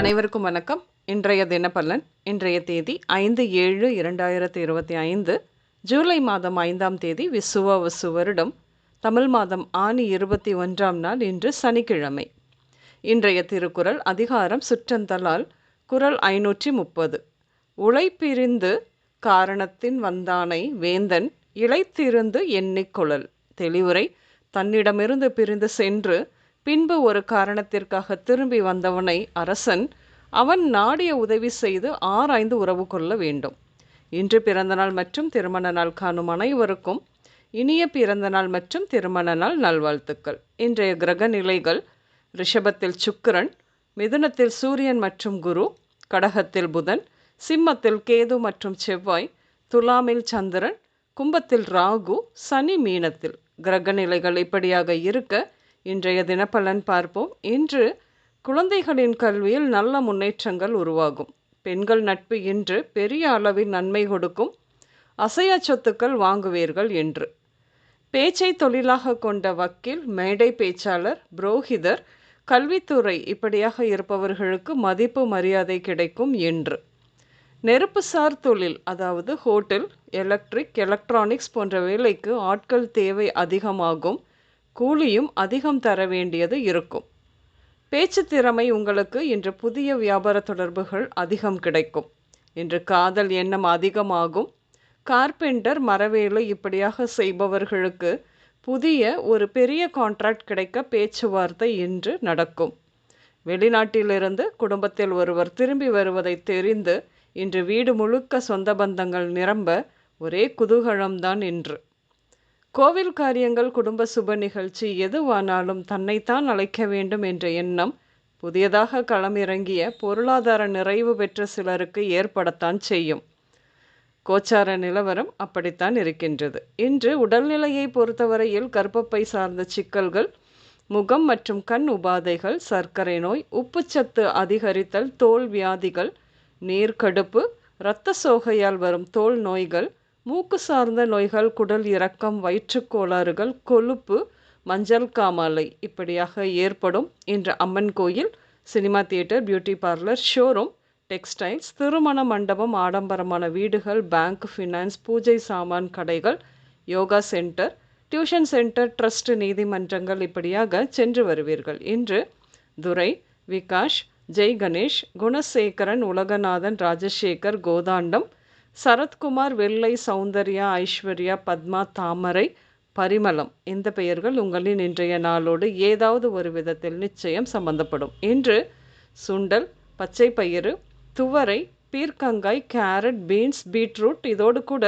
அனைவருக்கும் வணக்கம். இன்றைய தினப்பலன் இன்றைய தேதி ஐந்து ஏழு இரண்டாயிரத்தி இருபத்தி ஐந்து ஜூலை மாதம் ஐந்தாம் தேதி விசுவ விசு வருடம் தமிழ் மாதம் ஆணி இருபத்தி ஒன்றாம் நாள் இன்று சனிக்கிழமை. இன்றைய திருக்குறள் அதிகாரம் சுற்றந்தலால் குரல் ஐநூற்றி முப்பது. உழைப்பிரிந்து காரணத்தின் வந்தானை வேந்தன் இழைத்திருந்து எண்ணிக்கொழல் தெளிவுரை தன்னிடமிருந்து பிரிந்து சென்று பின்பு ஒரு காரணத்திற்காக திரும்பி வந்தவனை அரசன் அவன் நாடிய உதவி செய்து ஆராய்ந்து உறவு கொள்ள வேண்டும். இன்று பிறந்தநாள் மற்றும் திருமண நாள் காணும் அனைவருக்கும் இனிய பிறந்த நாள் மற்றும் திருமண நாள் நல்வாழ்த்துக்கள். இன்றைய கிரக நிலைகள் ரிஷபத்தில் சுக்கிரன் மிதுனத்தில் சூரியன் மற்றும் குரு கடகத்தில் புதன் சிம்மத்தில் கேது மற்றும் செவ்வாய் துலாமில் சந்திரன் கும்பத்தில் ராகு சனி மீனத்தில். கிரக நிலைகள் இப்படியாக இருக்க இன்றைய தினப்பலன் பார்ப்போம். இன்று குழந்தைகளின் கல்வியில் நல்ல முன்னேற்றங்கள் உருவாகும். பெண்கள் நட்பு இன்று பெரிய அளவில் நன்மை கொடுக்கும். அசையா சொத்துக்கள் வாங்குவீர்கள் என்று. பேச்சை தொழிலாக கொண்ட வக்கீல் மேடை பேச்சாளர் புரோஹிதர் கல்வித்துறை இப்படியாக இருப்பவர்களுக்கு மதிப்பு மரியாதை கிடைக்கும் என்று. நெருப்புசார் தொழில் அதாவது ஹோட்டல் எலக்ட்ரிக் எலக்ட்ரானிக்ஸ் போன்ற வேலைக்கு ஆட்கள் தேவை அதிகமாகும். கூலியும் அதிகம் தர வேண்டியது இருக்கும். பேச்சு திறமை உங்களுக்கு இன்று புதிய வியாபார தொடர்புகள் அதிகம் கிடைக்கும். இன்று காதல் எண்ணம் அதிகமாகும். கார்பெண்டர் மரவேலை இப்படியாக செய்பவர்களுக்கு புதிய ஒரு பெரிய கான்ட்ராக்ட் கிடைக்க பேச்சுவார்த்தை இன்று நடக்கும். வெளிநாட்டிலிருந்து குடும்பத்தில் ஒருவர் திரும்பி வருவதை தெரிந்து இன்று வீடு முழுக்க சொந்த பந்தங்கள் நிரம்ப ஒரே குதூகலம்தான் இன்று. கோவில் காரியங்கள் குடும்ப சுப நிகழ்ச்சி எதுவானாலும் தன்னைத்தான் அழைக்க வேண்டும் என்ற எண்ணம் புதியதாக களமிறங்கிய பொருளாதார நிறைவு பெற்ற சிலருக்கு ஏற்படத்தான் செய்யும். கோச்சார நிலவரம் அப்படித்தான் இருக்கின்றது. இன்று உடல்நிலையை பொறுத்தவரையில் கர்ப்பப்பை சார்ந்த சிக்கல்கள் முகம் மற்றும் கண் உபாதைகள் சர்க்கரை நோய் உப்புச்சத்து அதிகரித்தல் தோல் வியாதிகள் நீர்க்கடுப்பு இரத்த சோகையால் வரும் தோல் நோய்கள் மூக்கு சார்ந்த நோய்கள் குடல் இறக்கம் வயிற்றுக்கோளாறுகள் கொழுப்பு மஞ்சள் காமாலை இப்படியாக ஏற்படும் இன்று அம்மன் கோயில் cinema theatre beauty parlour showroom textiles திருமண மண்டபம் ஆடம்பரமான வீடுகள் பேங்க் ஃபினான்ஸ் பூஜை சாமான் கடைகள் yoga centre tuition centre trust நீதிமன்றங்கள் இப்படியாக சென்று வருவீர்கள். இன்று துரை விகாஷ் ஜெய் கணேஷ் குணசேகரன் உலகநாதன் ராஜசேகர் கோதாண்டம் சரத்குமார் வெள்ளை சௌந்தர்யா ஐஸ்வர்யா பத்மா தாமரை பரிமளம் இந்த பெயர்கள் உங்களின் இன்றைய நாளோடு ஏதாவது ஒரு விதத்தில் நிச்சயம் சம்பந்தப்படும். இன்று சுண்டல் பச்சை பயிறு துவரை பீர்க்கங்காய் கேரட் பீன்ஸ் பீட்ரூட் இதோடு கூட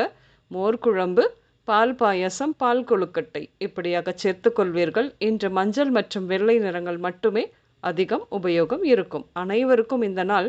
மோர்குழம்பு பால் பாயசம் பால் கொழுக்கட்டை. இப்படியாக சேர்த்துக்கொள்வீர்கள் இன்று மஞ்சள் மற்றும் வெள்ளை நிறங்கள் மட்டுமே அதிகம் உபயோகம் இருக்கும். அனைவருக்கும் இந்த நாள்